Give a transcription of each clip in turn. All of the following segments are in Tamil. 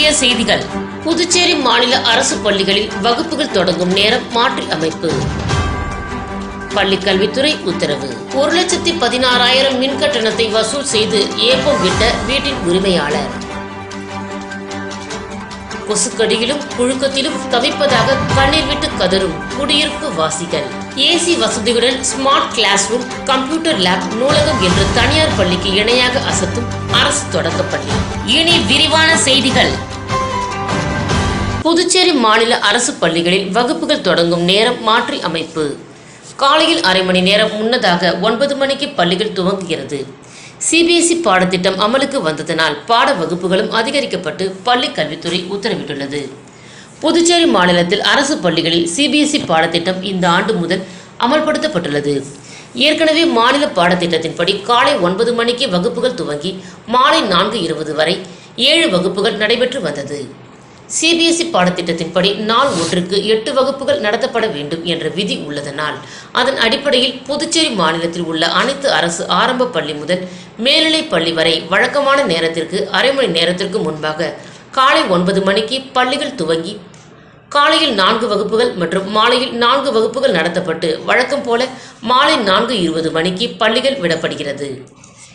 முக்கிய செய்திகள். புதுச்சேரி மாநில அரசு பள்ளிகளில் வகுப்புகள் தொடங்கும் நேரம் மாற்றி அமைப்பு. பள்ளிக்கல்வித்துறை உத்தரவு. ஒரு லட்சத்தி பதினாறாயிரம் மின் கட்டணத்தை வசூல் செய்து ஏப்பம் விட்ட வீட்டின் உரிமையாளர். கொசுக்கடியிலும் புழுக்கத்திலும் தவிப்பதாக கண்ணீர் விட்டு கதறும் குடியிருப்பு வாசிகள். ஏசி வசதியுடன் smart class room computer lab நூலகம் என்று தனியார் பள்ளிக்கு இணையாக அசத்தும் அரசு தொடக்கப்பள்ளி. இனி விரிவான செய்திகள். புதுச்சேரி மாநில அரசு பள்ளிகளில் வகுப்புகள் தொடங்கும் நேரம் மாற்றி அமைப்பு. காலையில் அரை மணி நேரம் முன்னதாக ஒன்பது மணிக்கு பள்ளிகள் துவங்குகிறது. சிபிஎஸ்இ பாடத்திட்டம் அமலுக்கு வந்ததனால் பாட வகுப்புகளும் அதிகரிக்கப்பட்டு பள்ளி கல்வித்துறை உத்தரவிட்டுள்ளது. புதுச்சேரி மாநிலத்தில் அரசு பள்ளிகளில் சிபிஎஸ்இ பாடத்திட்டம் இந்த ஆண்டு முதல் அமல்படுத்தப்பட்டுள்ளது. ஏற்கனவே மாநில பாடத்திட்டத்தின்படி காலை ஒன்பது மணிக்கு வகுப்புகள் துவங்கி மாலை நான்கு இருபது வரை ஏழு வகுப்புகள் நடைபெற்று வந்தது. சிபிஎஸ்இ பாடத்திட்டத்தின்படி நாள் ஒன்றுக்கு எட்டு வகுப்புகள் நடத்தப்பட வேண்டும் என்ற விதி உள்ளதனால் அதன் அடிப்படையில் புதுச்சேரி மாநிலத்தில் உள்ள அனைத்து அரசு ஆரம்ப பள்ளி முதல் மேல்நிலைப் பள்ளி வரை வழக்கமான நேரத்திற்கு அரை மணி நேரத்திற்கு முன்பாக காலை ஒன்பது மணிக்கு பள்ளிகள் துவங்கி காலையில் நான்கு வகுப்புகள் மற்றும் மாலையில் நான்கு வகுப்புகள் நடத்தப்பட்டு வழக்கம் போல மாலை நான்கு இருபது மணிக்கு பள்ளிகள் விடப்படுகிறது.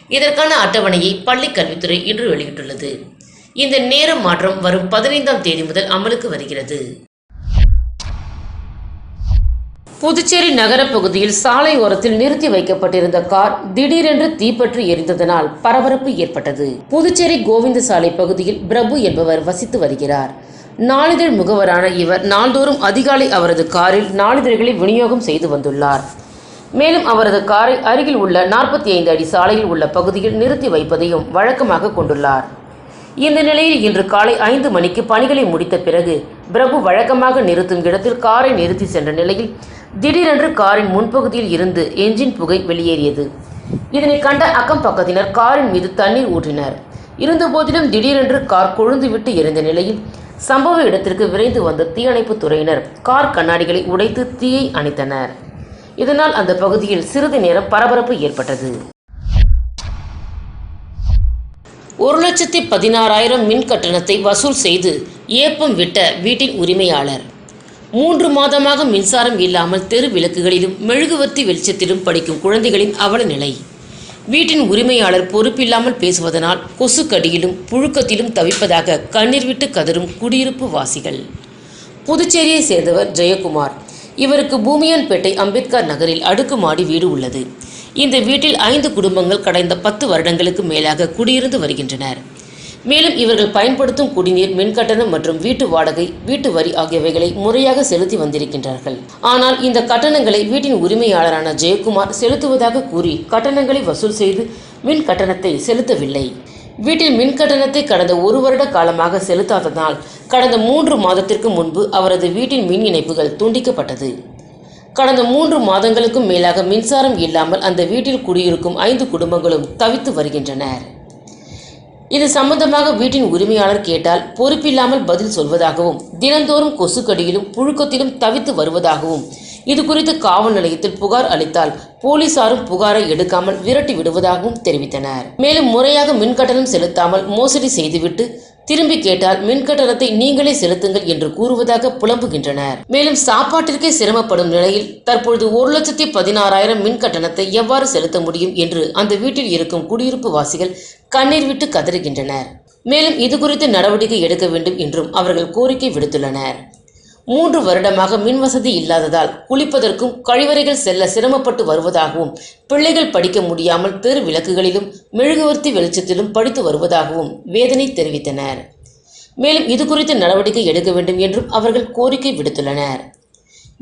இதற்கான அட்டவணையை பள்ளி கல்வித்துறை இன்று வெளியிட்டுள்ளது. இந்த நேர மாற்றம் வரும் பதினைந்தாம் தேதி முதல் அமலுக்கு வருகிறது. புதுச்சேரி நகர பகுதியில் சாலை ஓரத்தில் நிறுத்தி வைக்கப்பட்டிருந்த கார் திடீரென்று தீப்பற்றி எரிந்ததனால் பரபரப்பு ஏற்பட்டது. புதுச்சேரி கோவிந்த சாலை பகுதியில் பிரபு என்பவர் வசித்து வருகிறார். நாளிதழ் முகவரான இவர் நாள்தோறும் அதிகாலை அவரது காரில் நாளிதழ்களை விநியோகம் செய்து வந்துள்ளார். மேலும் அவரது காரை அருகில் உள்ள நாற்பத்தி ஐந்து அடி சாலையில் உள்ள பகுதியில் நிறுத்தி வைப்பதையும் வழக்கமாக கொண்டுள்ளார். இந்த நிலையில் இன்று காலை ஐந்து மணிக்கு பணிகளை முடித்த பிறகு பிரபு வழக்கமாக நிறுத்தும் இடத்தில் காரை நிறுத்தி சென்ற நிலையில் திடீரென்று காரின் முன்பகுதியில் இருந்து என்ஜின் புகை வெளியேறியது. இதனை கண்ட அக்கம் பக்கத்தினர் காரின் மீது தண்ணீர் ஊற்றினர். இருந்தபோதிலும் திடீரென்று கார் கொழுந்துவிட்டு எரிந்த நிலையில் சம்பவ இடத்திற்கு விரைந்து வந்த தீயணைப்பு துறையினர் கார் கண்ணாடிகளை உடைத்து தீயை அணைத்தனர். இதனால் அந்த பகுதியில் சிறிது நேரம் பரபரப்பு ஏற்பட்டது. ஒரு லட்சத்தி பதினாறாயிரம் மின் கட்டணத்தை வசூல் செய்து ஏப்பம் விட்ட வீட்டின் உரிமையாளர். மூன்று மாதமாக மின்சாரம் இல்லாமல் தெரு விளக்குகளிலும் மெழுகுவர்த்தி வெளிச்சத்திலும் படிக்கும் குழந்தைகளின் அவல நிலை வீட்டின் உரிமையாளர் பொறுப்பில்லாமல் பேசுவதனால் கொசுக்கடியிலும் புழுக்கத்திலும் தவிப்பதாக கண்ணீர் விட்டு கதறும் குடியிருப்பு வாசிகள். புதுச்சேரியை சேர்ந்தவர் ஜெயக்குமார். இவருக்கு பூமியான்பேட்டை அம்பேத்கர் நகரில் அடுக்குமாடி வீடு உள்ளது. இந்த வீட்டில் ஐந்து குடும்பங்கள் கடந்த பத்து வருடங்களுக்கு மேலாக குடியிருந்து வருகின்றனர். மேலும் இவர்கள் பயன்படுத்தும் குடிநீர் மின்கட்டணம் மற்றும் வீட்டு வாடகை வீட்டு வரி ஆகியவைகளை முறையாக செலுத்தி வந்திருக்கின்றார்கள். ஆனால் இந்த கட்டணங்களை வீட்டின் உரிமையாளரான ஜெயக்குமார் செலுத்துவதாக கூறி கட்டணங்களை வசூல் செய்து மின் கட்டணத்தை செலுத்தவில்லை. வீட்டில் மின் கட்டணத்தை கடந்த ஒரு வருட காலமாக செலுத்தாததால் கடந்த மூன்று மாதத்திற்கு முன்பு அவரது வீட்டின் மின் இணைப்புகள் துண்டிக்கப்பட்டது. கடந்த மூன்று மாதங்களுக்கும் மேலாக மின்சாரம் இல்லாமல் அந்த வீட்டில் குடியிருக்கும் ஐந்து குடும்பங்களும் தவித்து வருகின்றனர். இது சம்பந்தமாக வீட்டின் உரிமையாளர் கேட்டால் பொறுப்பில்லாமல் பதில் சொல்வதாகவும் தினந்தோறும் கொசுக்கடியிலும் புழுக்கத்திலும் தவித்து வருவதாகவும் இது குறித்து காவல் நிலையத்தில் புகார் அளித்தால் போலீசாரும் புகாரை எடுக்காமல் விரட்டி விடுவதாகவும் தெரிவித்தனர். மேலும் முறையாக மின்கட்டணம் செலுத்தாமல் மோசடி செய்துவிட்டு திரும்பி கேட்டால் மின்கட்டணத்தை நீங்களே செலுத்துங்கள் என்று கூறுவதாக புலம்புகின்றனர். மேலும் சாப்பாட்டிற்கே சிரமப்படும் நிலையில் தற்பொழுது ஒரு லட்சத்தி பதினாறாயிரம் மின் கட்டணத்தை எவ்வாறு செலுத்த முடியும் என்று அந்த வீட்டில் இருக்கும் குடியிருப்பு வாசிகள் கண்ணீர் விட்டு கதறுகின்றனர். மேலும் இது குறித்து நடவடிக்கை எடுக்க வேண்டும் என்றும் அவர்கள் கோரிக்கை விடுத்துள்ளனர். மூன்று வருடமாக மின் வசதி இல்லாததால் குளிப்பதற்கும் கழிவறைகள் செல்ல சிரமப்பட்டு வருவதாகவும் பிள்ளைகள் படிக்க முடியாமல் தெரு விளக்குகளிலும் மெழுகுவர்த்தி வெளிச்சத்திலும் படித்து வருவதாகவும் வேதனை தெரிவித்தனர். மேலும் இது குறித்து நடவடிக்கை எடுக்க வேண்டும் என்றும் அவர்கள் கோரிக்கை விடுத்துள்ளனர்.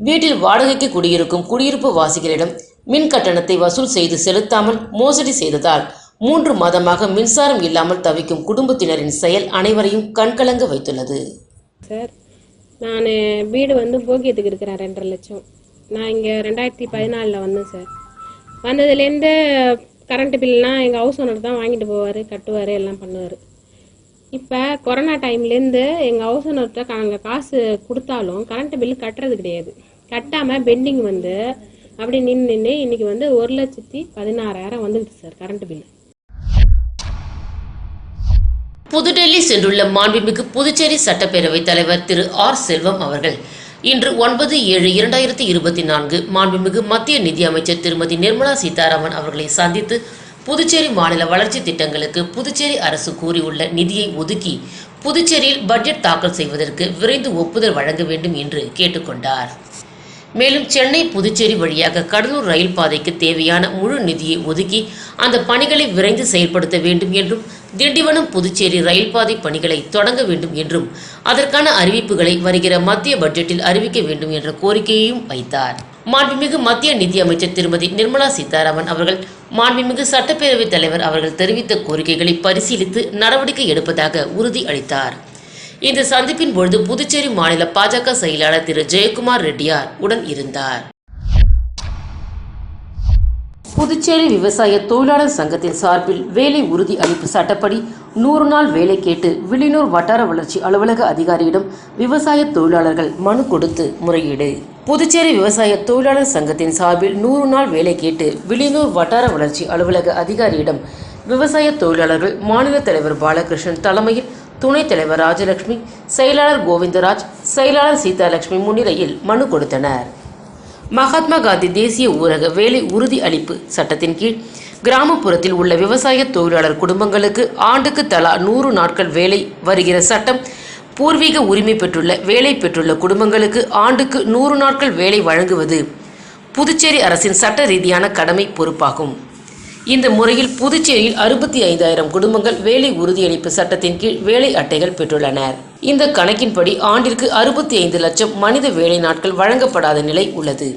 வீட்டில் வாடகைக்கு குடியிருக்கும் குடியிருப்பு வாசிகளிடம் மின் கட்டணத்தை வசூல் செய்து செலுத்தாமல் மோசடி செய்ததால் மூன்று மாதமாக மின்சாரம் இல்லாமல் தவிக்கும் குடும்பத்தினரின் செயல் அனைவரையும் கண்கலங்க வைத்துள்ளது. சார் நான் வீடு வந்து போகியத்துக்கு இருக்கிறேன் ரெண்டரை லட்சம். நான் இங்கே ரெண்டாயிரத்தி பதினாலில் வந்தேன் சார். வந்ததுலேருந்து கரண்ட் பில்லாம் எங்கள் ஹவுஸ் ஓனர் தான் வாங்கிட்டு போவார் கட்டுவார் எல்லாம் பண்ணுவார். இப்போ கொரோனா டைம்லேருந்து எங்கள் ஹவுஸ் ஓனர்கிட்ட நாங்கள் காசு கொடுத்தாலும் கரண்ட் பில் கட்டுறது கிடையாது. கட்டாமல் பெண்டிங் வந்து அப்படி நின்று நின்று இன்னைக்கு வந்து ஒரு லட்சத்தி பதினாறாயிரம் வந்துடுச்சு சார் கரண்ட் பில்லு புதுடெல்லி சென்றுள்ள மாண்புமிகு புதுச்சேரி சட்டப்பேரவைத் தலைவர் திரு ஆர் செல்வம் அவர்கள். இன்று ஒன்பது ஏழு இரண்டாயிரத்தி இருபத்தி நான்கு மாண்புமிகு மத்திய நிதியமைச்சர் திருமதி நிர்மலா சீதாராமன் அவர்களை சந்தித்து புதுச்சேரி மாநில வளர்ச்சி திட்டங்களுக்கு புதுச்சேரி அரசு கூறியுள்ள நிதியை ஒதுக்கி புதுச்சேரியில் பட்ஜெட் தாக்கல் செய்வதற்கு விரைந்து ஒப்புதல் வழங்க வேண்டும் என்று கேட்டுக்கொண்டார். மேலும் சென்னை புதுச்சேரி வழியாக கடலூர் ரயில் பாதைக்கு தேவையான முழு நிதியை ஒதுக்கி அந்த பணிகளை விரைந்து செயல்படுத்த வேண்டும் என்றும் திண்டிவனம் புதுச்சேரி ரயில் பாதை பணிகளை தொடங்க வேண்டும் என்றும் அதற்கான அறிவிப்புகளை வருகிற மத்திய பட்ஜெட்டில் அறிவிக்க வேண்டும் என்ற கோரிக்கையையும் வைத்தார். மாண்புமிகு மத்திய நிதியமைச்சர் திருமதி நிர்மலா சீதாராமன் அவர்கள் மாண்புமிகு சட்டப்பேரவைத் தலைவர் அவர்கள் தெரிவித்த கோரிக்கைகளை பரிசீலித்து நடவடிக்கை எடுப்பதாக உறுதி அளித்தார். இந்த சந்திப்பின் பொழுது புதுச்சேரி மாநில பாஜக செயலாளர் திரு ஜெயக்குமார் ரெட்டியார் உடன் இருந்தார். புதுச்சேரி விவசாய தொழிலாளர் சங்கத்தின் சார்பில் வேலை உறுதி அளிப்பு சட்டப்படி நூறு நாள் வேலை கேட்டு வில்லியனூர் வட்டார வளர்ச்சி அலுவலக அதிகாரியிடம் விவசாய தொழிலாளர்கள் மனு கொடுத்து முறையீடு. புதுச்சேரி விவசாய தொழிலாளர் சங்கத்தின் சார்பில் நூறு நாள் வேலை கேட்டு வில்லியனூர் வட்டார வளர்ச்சி அலுவலக அதிகாரியிடம் விவசாய தொழிலாளர்கள் மாநில தலைவர் பாலகிருஷ்ணன் தலைமையில் துணைத் தலைவர் ராஜலட்சுமி செயலாளர் கோவிந்தராஜ் செயலாளர் சீதாலட்சுமி முன்னிலையில் மனு கொடுத்தனர். மகாத்மா காந்தி தேசிய ஊரக வேலை உறுதி அளிப்பு சட்டத்தின் கீழ் கிராமப்புறத்தில் உள்ள விவசாய தொழிலாளர் குடும்பங்களுக்கு ஆண்டுக்கு தலா நூறு நாட்கள் வேலை வருகிற சட்டம் பூர்வீக உரிமை பெற்றுள்ள வேலை பெற்றுள்ள குடும்பங்களுக்கு ஆண்டுக்கு நூறு நாட்கள் வேலை வழங்குவது புதுச்சேரி அரசின் சட்ட ரீதியான கடமை பொறுப்பாகும். இந்த முறையில் புதுச்சேரியில் அறுபத்தி ஐந்தாயிரம் குடும்பங்கள் வேலை உறுதியளிப்பு சட்டத்தின் கீழ் வேலை அட்டைகள் பெற்றுள்ளனர். இந்த கணக்கின்படி ஆண்டிற்கு அறுபத்தி ஐந்து லட்சம் மனித வேலை நாட்கள் வழங்கப்படாத நிலை உள்ளது.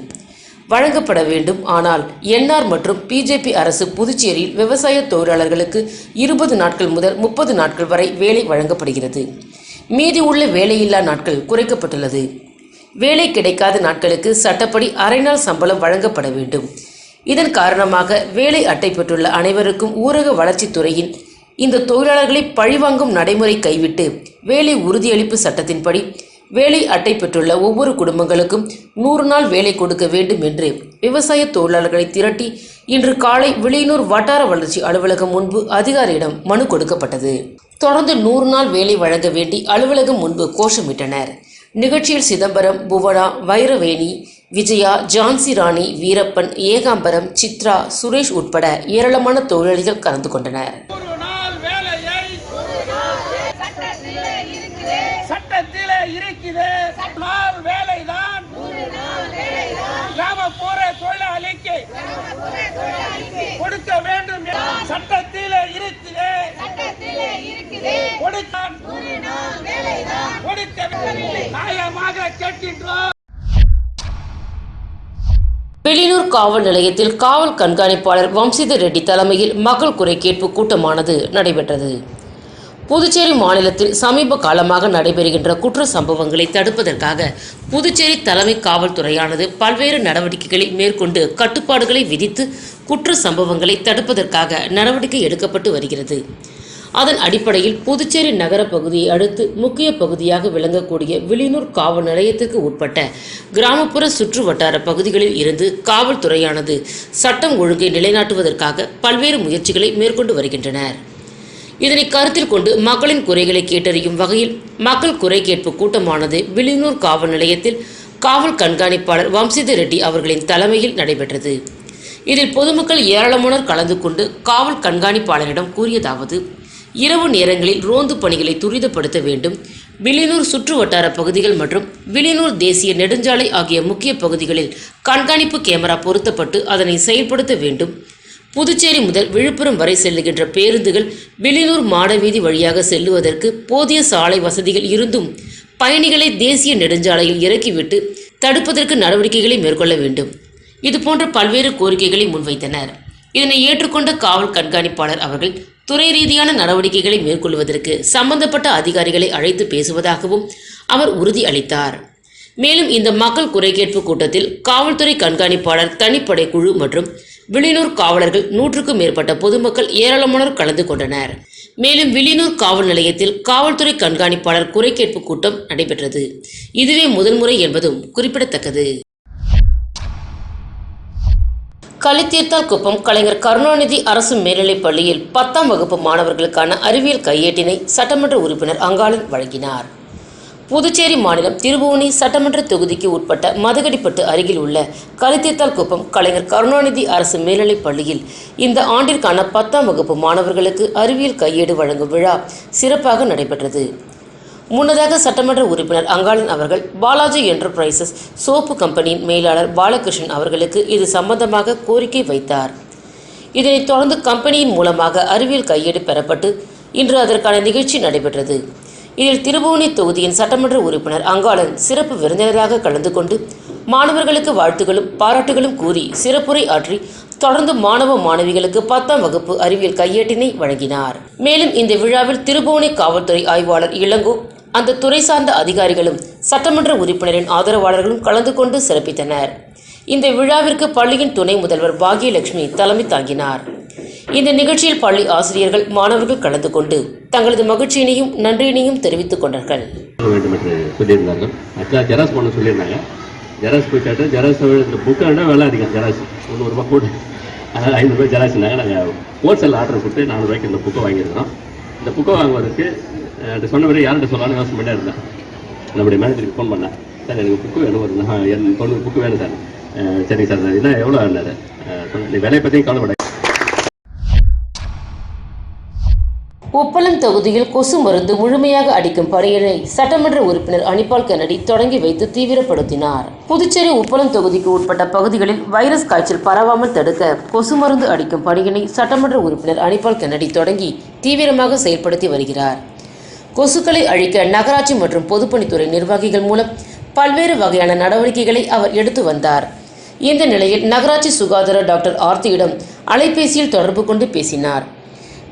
வழங்கப்பட வேண்டும். ஆனால் என்ஆர் மற்றும் பிஜேபி அரசு புதுச்சேரியில் விவசாய தொழிலாளர்களுக்கு இருபது நாட்கள் முதல் முப்பது நாட்கள் வரை வேலை வழங்கப்படுகிறது. மீதி உள்ள வேலையில்லா நாட்கள் குறைக்கப்பட்டுள்ளது. வேலை கிடைக்காத நாட்களுக்கு சட்டப்படி அரை நாள் சம்பளம் வழங்கப்பட வேண்டும். இதன் காரணமாக வேலை அட்டை பெற்றுள்ள அனைவருக்கும் ஊரக வளர்ச்சித்துறையின் இந்த தொழிலாளர்களை பழிவாங்கும் நடைமுறை கைவிட்டு வேலை உறுதியளிப்பு சட்டத்தின்படி வேலை அட்டை பெற்றுள்ள ஒவ்வொரு குடும்பங்களுக்கும் நூறு நாள் வேலை கொடுக்க வேண்டும் என்று விவசாய தொழிலாளர்களை திரட்டி இன்று காலை விளியனூர் வட்டார வளர்ச்சி அலுவலகம் முன்பு அதிகாரியிடம் மனு கொடுக்கப்பட்டது. தொடர்ந்து நூறு நாள் வேலை வழங்க வேண்டி அலுவலகம் முன்பு கோஷமிட்டனர். நிகழ்ச்சியில் சிதம்பரம் புவனா வைரவேணி விஜயா ஜான்சி ராணி வீரப்பன் ஏகாம்பரம் சித்ரா சுரேஷ் உட்பட ஏராளமான தொழிலாளிகள் கலந்து கொண்டனர். இருக்குது கிராமப்புற தொழிலாளிக்கு கொடுக்க வேண்டும் சட்டத்தில் சட்டத்திலே இருக்குது கொடுத்தான் கொடுக்க நியாயமாக கேட்கின்றோம். வெளியூர் காவல் நிலையத்தில் காவல் கண்காணிப்பாளர் வம்சிதர் ரெட்டி தலைமையில் மக்கள் குறை கேட்பு கூட்டமானது நடைபெற்றது. புதுச்சேரி மாநிலத்தில் சமீப காலமாக நடைபெறுகின்ற குற்ற சம்பவங்களை தடுப்பதற்காக புதுச்சேரி தலைமை காவல்துறையானது பல்வேறு நடவடிக்கைகளை மேற்கொண்டு கட்டுப்பாடுகளை விதித்து குற்ற சம்பவங்களை தடுப்பதற்காக நடவடிக்கை எடுக்கப்பட்டு வருகிறது. அதன் அடிப்படையில் புதுச்சேரி நகர பகுதியை அடுத்து முக்கிய பகுதியாக விளங்கக்கூடிய விழிநூர் காவல் நிலையத்திற்கு உட்பட்ட கிராமப்புற சுற்று வட்டார பகுதிகளில் இருந்து காவல்துறையானது சட்டம் ஒழுங்கை நிலைநாட்டுவதற்காக பல்வேறு முயற்சிகளை மேற்கொண்டு வருகின்றனர். இதனை கருத்தில் கொண்டு மக்களின் குறைகளை கேட்டறியும் வகையில் மக்கள் குறை கேட்பு கூட்டமானது வில்லியனூர் காவல் நிலையத்தில் காவல் கண்காணிப்பாளர் வம்சித ரெட்டி அவர்களின் தலைமையில் நடைபெற்றது. இதில் பொதுமக்கள் ஏராளமானோர் கலந்து கொண்டு காவல் கண்காணிப்பாளரிடம் கூறியதாவது இரவு நேரங்களில் ரோந்து பணிகளை துரிதப்படுத்த வேண்டும். வில்லியனூர் சுற்று வட்டார பகுதிகள் மற்றும் வில்லியனூர் தேசிய நெடுஞ்சாலை ஆகிய முக்கிய பகுதிகளில் கண்காணிப்பு கேமரா பொருத்தப்பட்டு அதனை செயல்படுத்த வேண்டும். புதுச்சேரி முதல் விழுப்புரம் வரை செல்லுகின்ற பேருந்துகள் வில்லியனூர் மாடவீதி வழியாக செல்லுவதற்கு போதிய சாலை வசதிகள் இருந்தும் பயணிகளை தேசிய நெடுஞ்சாலையில் இறக்கிவிட்டு தடுப்பதற்கு நடவடிக்கைகளை மேற்கொள்ள வேண்டும். இதுபோன்ற பல்வேறு கோரிக்கைகளை முன்வைத்தனர். இதனை ஏற்றுக்கொண்ட காவல் கண்காணிப்பாளர் அவர்கள் துறை ரீதியான நடவடிக்கைகளை மேற்கொள்வதற்கு சம்பந்தப்பட்ட அதிகாரிகளை அழைத்து பேசுவதாகவும் அவர் உறுதி அளித்தார். மேலும் இந்த மக்கள் குறை கேட்பு கூட்டத்தில் காவல்துறை கண்காணிப்பாளர் தனிப்படை குழு மற்றும் வில்லியனூர் காவலர்கள் நூற்றுக்கும் மேற்பட்ட பொதுமக்கள் ஏராளமானோர் கலந்து கொண்டனர். மேலும் வில்லியனூர் காவல் நிலையத்தில் காவல்துறை கண்காணிப்பாளர் குறை கேட்பு கூட்டம் நடைபெற்றது. இதுவே முதன்முறை என்பதும் குறிப்பிடத்தக்கது. கலித்தீர்த்தால் குப்பம் கலைஞர் கருணாநிதி அரசு மேல்நிலைப் பள்ளியில் பத்தாம் வகுப்பு மாணவர்களுக்கான அறிவியல் கையேட்டினை சட்டமன்ற உறுப்பினர் அங்காளன் வழங்கினார். புதுச்சேரி மாநிலம் திருபுவனி சட்டமன்ற தொகுதிக்கு உட்பட்ட மதகடிப்பட்டு அருகில் உள்ள கலித்தீர்த்தால் குப்பம் கலைஞர் கருணாநிதி அரசு மேல்நிலைப் பள்ளியில் இந்த ஆண்டிற்கான பத்தாம் வகுப்பு மாணவர்களுக்கு அறிவியல் கையேடு வழங்கும் விழா சிறப்பாக நடைபெற்றது. முன்னதாக சட்டமன்ற உறுப்பினர் அங்காளன் அவர்கள் பாலாஜி என்டர்பிரைசஸ் சோப்பு கம்பெனியின் மேலாளர் பாலகிருஷ்ணன் அவர்களுக்கு இது சம்பந்தமாக கோரிக்கை வைத்தார். இதனைத் தொடர்ந்து கம்பெனியின் மூலமாக அறிவியல் கையேடு பெறப்பட்டு இன்று அதற்கான நிகழ்ச்சி நடைபெற்றது. இதில் திருபுவனை தொகுதியின் சட்டமன்ற உறுப்பினர் அங்காளன் சிறப்பு விருந்தினராக கலந்து கொண்டு மாணவர்களுக்கு வாழ்த்துகளும் பாராட்டுகளும் கூறி சிறப்புரை ஆற்றி தொடர்ந்து மாணவ மாணவிகளுக்கு பத்தாம் வகுப்பு அறிவியல் கையேட்டினை வழங்கினார். மேலும் இந்த விழாவில் திருபுவனை காவல்துறை ஆய்வாளர் இளங்கோ அந்த துறை சார்ந்த அதிகாரிகளும் சட்டமன்ற உறுப்பினரின் ஆதரவாளர்களும் கலந்து கொண்டு சிறப்பித்தனர். இந்த விழாவிற்கு பள்ளியின் துணை முதல்வர் பாகியலட்சுமி தலைமை தாங்கினார். இந்த நிகழ்ச்சியில் பள்ளி ஆசிரியர்கள் மாணவர்கள் கலந்து கொண்டு தங்களது மகிழ்ச்சியினையும் நன்றியினையும் தெரிவித்துக் கொண்டார்கள். பண்ண வேண்டும் என்று சொல்லியிருந்தார்கள். ஆக்சுவலாக ஜெராக்ஸ் பண்ண சொல்லியிருந்தாங்க. ஜெராக்ஸ் போய் கேட்டு ஜெராஸ் இந்த புக்காண்டா வேலை அதிகம் ஜெராஸ் ஜெராக்ஸ் முந்நூறுரூபா கூட அதனால் ஐநூறுரூவா ஜெராஸ்னாங்க நாங்கள் ஹோல்சேல் ஆர்டர் கொடுத்து நானூறுரூவாய்க்கு இந்த புக்கை வாங்கியிருக்கிறோம். இந்த புக்கை வாங்குவதற்கு அஹ், சொன்னபடி யார்கிட்ட சொல்லலாம்னு யோசனை பண்ணிட்டே இருந்தேன் நம்முடைய மேனேஜருக்கு ஃபோன் பண்ணேன் சார் எனக்கு புக்கு வேணும் ஒரு என் தொண்ணூறு புக்கு வேணும் சார். அஹ், சரிங்க சார் இதெல்லாம் எவ்வளோ இருந்தார் சொன்னேன் விலையை பற்றியும் கவலைப்பட உப்பளம் தொகுதியில் கொசு மருந்து முழுமையாக அடிக்கும் பணியினை சட்டமன்ற உறுப்பினர் அனிபால் கென்னடி தொடங்கி வைத்து தீவிரப்படுத்தினார். புதுச்சேரி உப்பளம் தொகுதிக்கு உட்பட்ட பகுதிகளில் வைரஸ் காய்ச்சல் பரவாமல் தடுக்க கொசு மருந்து அடிக்கும் பணியினை சட்டமன்ற உறுப்பினர் அனிபால் கென்னடி தொடங்கி தீவிரமாக செயல்படுத்தி வருகிறார். கொசுக்களை அழிக்க நகராட்சி மற்றும் பொதுப்பணித்துறை நிர்வாகிகள் மூலம் பல்வேறு வகையான நடவடிக்கைகளை அவர் எடுத்து வந்தார். இந்த நிலையில் நகராட்சி சுகாதார டாக்டர் ஆர்த்தியிடம் அலைபேசியில் தொடர்பு கொண்டு பேசினார்.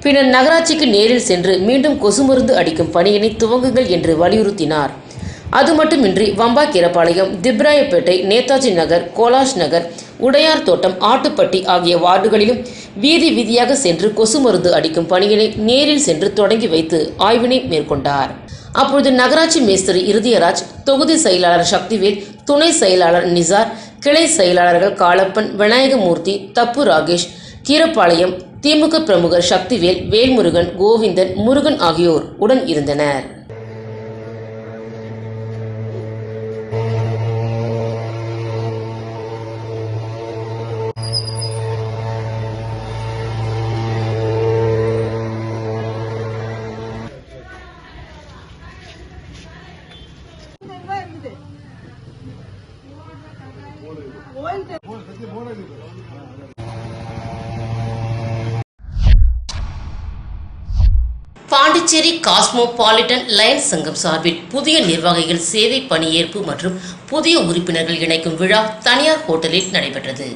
பின்னர் நகராட்சிக்கு நேரில் சென்று மீண்டும் கொசு மருந்து அடிக்கும் பணியினை துவங்குங்கள் என்று வலியுறுத்தினார். அது மட்டுமின்றி வம்பாக்கீரப்பாளையம் திப்ராயப்பேட்டை நேதாஜி நகர் கோலாஷ் நகர் உடையார் தோட்டம் ஆட்டுப்பட்டி ஆகிய வார்டுகளிலும் வீதி வீதியாக சென்று கொசு மருந்து அடிக்கும் பணியினை நேரில் சென்று தொடங்கி வைத்து ஆய்வினை மேற்கொண்டார். அப்பொழுது நகராட்சி மேஸ்திரி இருதயராஜ் தொகுதி செயலாளர் சக்திவேல் துணை செயலாளர் நிசார் கிளை செயலாளர்கள் காளப்பன் விநாயகமூர்த்தி தப்பு ராகேஷ் கீரப்பாளையம் திமுக பிரமுகர் சக்திவேல் வேல்முருகன் கோவிந்தன் முருகன் ஆகியோர் உடன் இருந்தனர். பாண்டிச்சேரி காஸ்மோபாலிட்டன் லயன்ஸ் சங்கம் சார்பில் புதிய நிர்வாகிகள் சேவை பணியேற்பு மற்றும் புதிய உறுப்பினர்கள் இணைக்கும் விழா தனியார் ஹோட்டலில் நடைபெற்றது.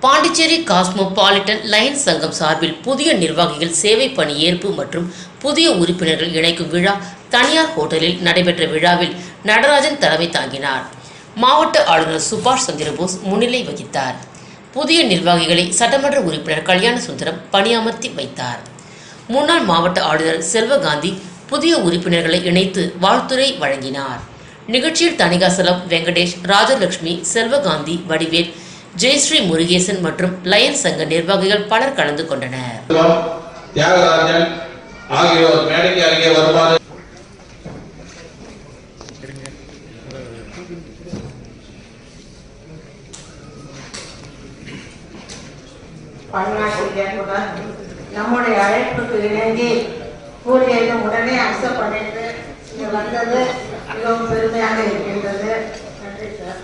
பாண்டிச்சேரி காஸ்மோபாலிட்டன் லயன்ஸ் சங்கம் சார்பில் புதிய நிர்வாகிகள் சேவை பணியேற்பு மற்றும் புதிய உறுப்பினர்கள் இணைக்கும் விழா தனியார் ஹோட்டலில் நடைபெற்ற விழாவில் நடராஜன் தலைமை தாங்கினார். மாவட்ட ஆளுநர் சுபாஷ் சந்திரபோஸ் முன்னிலை வகித்தார். புதிய நிர்வாகிகளை சட்டமன்ற உறுப்பினர் கல்யாண சுந்தரம் பணியமர்த்தி வைத்தார். முன்னாள் மாவட்ட ஆளுநர் செல்வகாந்தி புதிய உறுப்பினர்களை இணைத்து வாழ்த்துரை வழங்கினார். நிகழ்ச்சியில் தணிகாசலம் வெங்கடேஷ் ராஜலட்சுமி செல்வகாந்தி வடிவேல் ஜெயஸ்ரீ முருகேசன் மற்றும் லயன் சங்க நிர்வாகிகள் பலர் கலந்து கொண்டனர். தியாகராஜன் ஆகியோர் மேடைக்கு அருகே வருமாறு பன்னாட்டுடன் நம்முடைய அழைப்புக்கு இணங்கி கூறியதும் உடனே அக்செப்ட் பண்ணிட்டு இங்க வந்தது மிகவும் பெருமையாக இருக்கின்றது. நன்றி சார்.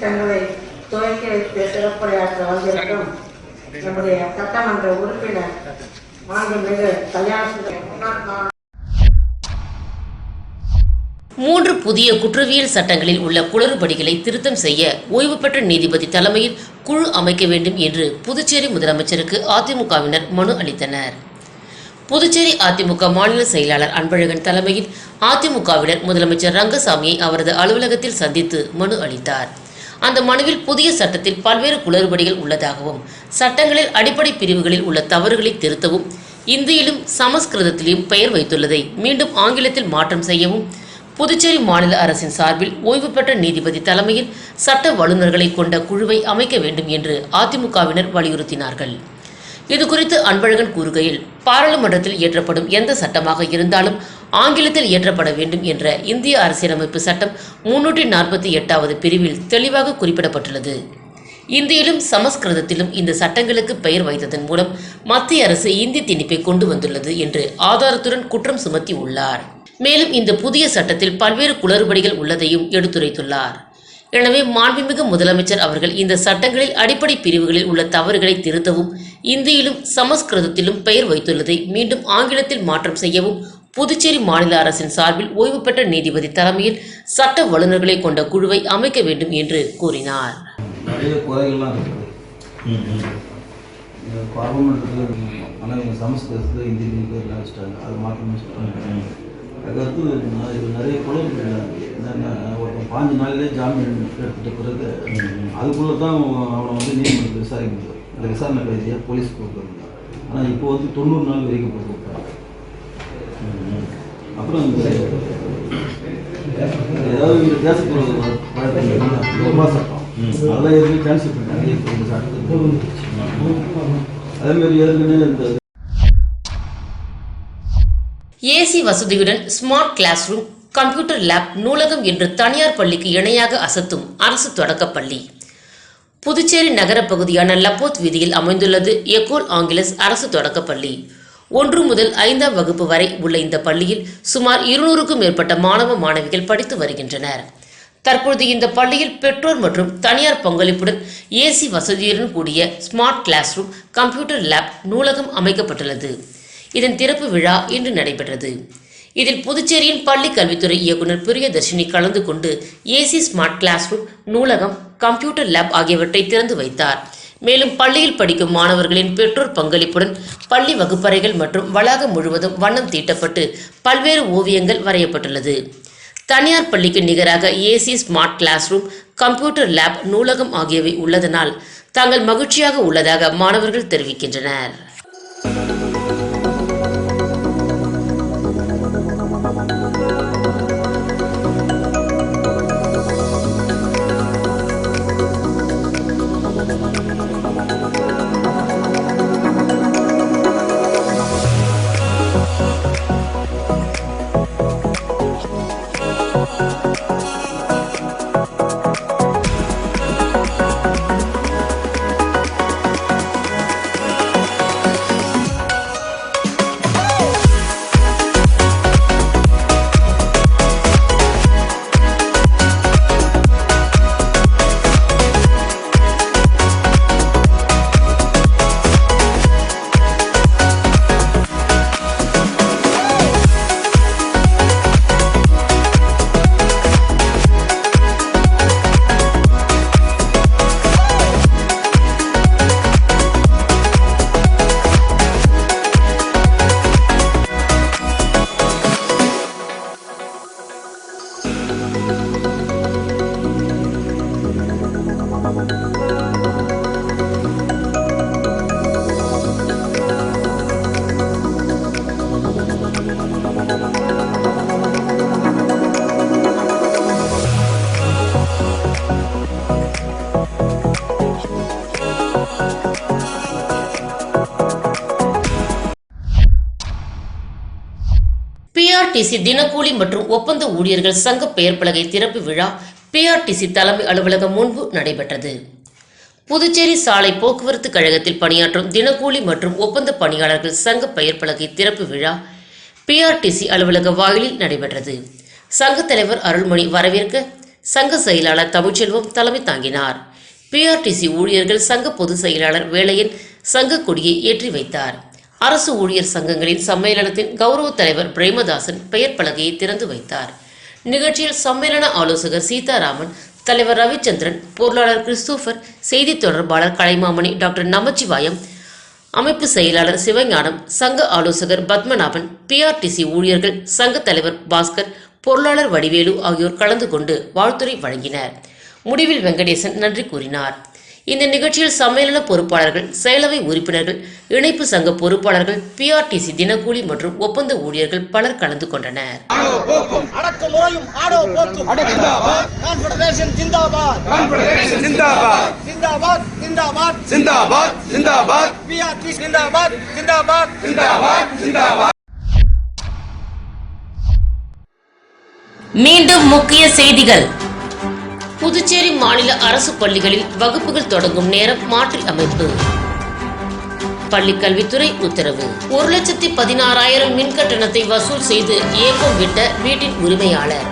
தங்களை துவக்கி வைத்து சிறப்புரையாற்ற வந்திருக்கும் நம்முடைய சட்டமன்ற உறுப்பினர் மாண்புமிகு கல்யாண முன்னாள் மூன்று புதிய குற்றவியல் சட்டங்களில் உள்ள குளறுபடிகளை திருத்தம் செய்ய ஓய்வு பெற்ற நீதிபதி தலைமையில் குழு அமைக்க வேண்டும் என்று புதுச்சேரி முதலமைச்சருக்கு அதிமுகவினர் மனு அளித்தனர். புதுச்சேரி அதிமுக மாநில செயலாளர் அன்பழகன் தலைமையில் அதிமுகவினர் முதலமைச்சர் ரங்கசாமியை அவரது அலுவலகத்தில் சந்தித்து மனு அளித்தார். அந்த மனுவில் புதிய சட்டத்தில் பல்வேறு குளறுபடிகள் உள்ளதாகவும் சட்டங்களில் அடிப்படை பிரிவுகளில் உள்ள தவறுகளை திருத்தவும் இந்தியிலும் சமஸ்கிருதத்திலும் பெயர் வைத்துள்ளதை மீண்டும் ஆங்கிலத்தில் மாற்றம் செய்யவும் புதுச்சேரி மாநில அரசின் சார்பில் ஓய்வு பெற்ற நீதிபதி தலைமையில் சட்ட வல்லுநர்களை கொண்ட குழுவை அமைக்க வேண்டும் என்று அதிமுகவினர் வலியுறுத்தினார்கள். இதுகுறித்து அன்பழகன் கூறுகையில் பாராளுமன்றத்தில் இயற்றப்படும் எந்த சட்டமாக இருந்தாலும் ஆங்கிலத்தில் இயற்றப்பட வேண்டும் என்ற இந்திய அரசியலமைப்பு சட்டம் முன்னூற்றி நாற்பத்தி எட்டாவது பிரிவில் தெளிவாக குறிப்பிடப்பட்டுள்ளது. இந்தியிலும் சமஸ்கிருதத்திலும் இந்த சட்டங்களுக்கு பெயர் வைத்ததன் மூலம் மத்திய அரசு இந்தி திணிப்பை கொண்டு வந்துள்ளது என்று ஆதாரத்துடன் குற்றம் சுமத்தி உள்ளார் மேலும் இந்த புதிய சட்டத்தில் பல்வேறு குளறுபடிகள் உள்ளதையும் எடுத்துரைத்துள்ளார். எனவே மாண்புமிகு முதலமைச்சர் அவர்கள் இந்த சட்டங்களில் அடிப்படை பிரிவுகளில் உள்ள தவறுகளை திருத்தவும் இந்தியிலும் சமஸ்கிருதத்திலும் பெயர் வைத்துள்ளதை மீண்டும் ஆங்கிலத்தில் மாற்றம் செய்யவும் புதுச்சேரி மாநில அரசின் சார்பில் ஓய்வு பெற்ற நீதிபதி தலைமையில் சட்ட வல்லுநர்களை கொண்ட குழுவை அமைக்க வேண்டும் என்று கூறினார். நிறைய இந்த சமஸ்கிருதத்தில் அது மாற்றணும்னு சொல்கிறாங்க அதுக்கடுத்து நிறைய குழப்பம் என்னென்ன ஒருத்தன் பாஞ்சு நாள்லேயே ஜாமீன் எடுத்துட்ட பிறகு அதுக்குள்ளே தான் அவனை வந்து நீதிமன்றத்தில் விசாரிக்க முடியும். அந்த விசாரணை கைதியாக போலீஸ் கொடுத்துருந்தான் ஆனால் இப்போ வந்து தொண்ணூறு நாள் வரைக்கும் போட்டு அப்புறம் இந்த ஏதாவது இந்த தேசத்துறை வழக்கு ரொம்ப சட்டம் அதெல்லாம் ஏற்கனவே கேன்சல் பண்ணிட்டாங்க இப்போ இந்த சட்டத்துக்கு அதே மாதிரி ஏற்கனவே இந்த ஏசி வசதியுடன் smart class room computer lab நூலகம் என்று தனியார் பள்ளிக்கு இணையாக அசத்தும் அரசு தொடக்கப் பள்ளி. புதுச்சேரி நகரப் பகுதியான லப்போத் வீதியில் அமைந்துள்ளது எக்கோல் ஆங்கிலஸ் அரசு தொடக்கப் பள்ளி. ஒன்று முதல் ஐந்தாம் வகுப்பு வரை உள்ள இந்த பள்ளியில் சுமார் இருநூறுக்கும் மேற்பட்ட மாணவ மாணவிகள் படித்து வருகின்றனர். தற்பொழுது இந்த பள்ளியில் பெற்றோர் மற்றும் தனியார் பங்களிப்புடன் ஏசி வசதியுடன் கூடிய smart class room computer lab நூலகம் அமைக்கப்பட்டுள்ளது. இதன் திறப்பு விழா இன்று நடைபெற்றது. இதில் புதுச்சேரியின் பள்ளி கல்வித்துறை இயக்குனர் பிரியதர்ஷினி கலந்து கொண்டு ஏசி ஸ்மார்ட் கிளாஸ் ரூம் நூலகம் கம்ப்யூட்டர் லேப் ஆகியவற்றை திறந்து வைத்தார். மேலும் பள்ளியில் படிக்கும் மாணவர்களின் பெற்றோர் பங்களிப்புடன் பள்ளி வகுப்பறைகள் மற்றும் வளாகம் முழுவதும் வண்ணம் தீட்டப்பட்டு பல்வேறு ஓவியங்கள் வரையப்பட்டுள்ளது. தனியார் பள்ளிக்கு நிகராக AC smart classroom computer lab நூலகம் ஆகியவை உள்ளதனால் தாங்கள் மகிழ்ச்சியாக உள்ளதாக மாணவர்கள் தெரிவிக்கின்றனர். பிஆர்டிசி தினக்கூலி மற்றும் ஒப்பந்த ஊழியர்கள் சங்க பெயர் பலகை திறப்பு விழா பிஆர்டிசி தலைமை அலுவலகம் முன்பு நடைபெற்றது. புதுச்சேரி சாலை போக்குவரத்து கழகத்தில் பணியாற்றும் தினக்கூலி மற்றும் ஒப்பந்த பணியாளர்கள் சங்க பெயர் பலகை திறப்பு விழா பிஆர்டிசி அலுவலக வாயிலில் நடைபெற்றது. சங்க தலைவர் அருள்மணி வரவேற்க சங்க செயலாளர் தமிழ்ச்செல்வம் தலைமை தாங்கினார். பிஆர்டிசி ஊழியர்கள் சங்க பொதுச் செயலாளர் வேளையன் சங்க கொடியை ஏற்றி வைத்தார். அரசு ஊழியர் சங்கங்களின் சம்மேளனத்தின் கௌரவ தலைவர் பிரேமதாசன் பெயர் பலகையை திறந்து வைத்தார். நிகழ்ச்சியில் சம்மேளன ஆலோசகர் சீதாராமன் தலைவர் ரவிச்சந்திரன் பொருளாளர் கிறிஸ்தோபர் செய்தி தொடர்பாளர் கலைமாமணி டாக்டர் நமச்சிவாயம் அமைப்பு செயலாளர் சிவஞானம் சங்க ஆலோசகர் பத்மநாபன் பிஆர்டிசி ஊழியர்கள் சங்க தலைவர் பாஸ்கர் பொருளாளர் வடிவேலு ஆகியோர் கலந்து கொண்டு வாழ்த்துரை வழங்கினர். முடிவில் வெங்கடேசன் நன்றி கூறினார். இந்த நிகழ்ச்சியில் சம்மேளன பொறுப்பாளர்கள் செயலவை உறுப்பினர்கள் இணைப்பு சங்க பொறுப்பாளர்கள் பிஆர்டிசி தினக்கூலி மற்றும் ஒப்பந்த ஊழியர்கள் பலர் கலந்து கொண்டனர். மீண்டும் முக்கிய செய்திகள். புதுச்சேரி மாநில அரசு பள்ளிகளில் வகுப்புகள் தொடங்கும் நேரம் மாற்றி அமைப்பு. பள்ளிக்கல்வித்துறை உத்தரவு. ஒரு லட்சத்தி பதினாறாயிரம் மின் கட்டணத்தை வசூல் செய்து ஏப்பம் விட்ட வீட்டின் உரிமையாளர்.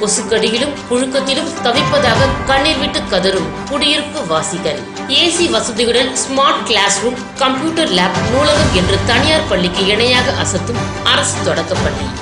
கொசுக்கடியிலும் புழுக்கத்திலும் தவிப்பதாக கண்ணீர் விட்டு கதறும் குடியிருப்பு வாசிகள். ஏசி வசதியுடன் smart class room computer lab நூலகம் என்று தனியார் பள்ளிக்கு இணையாக அசத்தும் அரசு தொடக்கப்பள்ளி.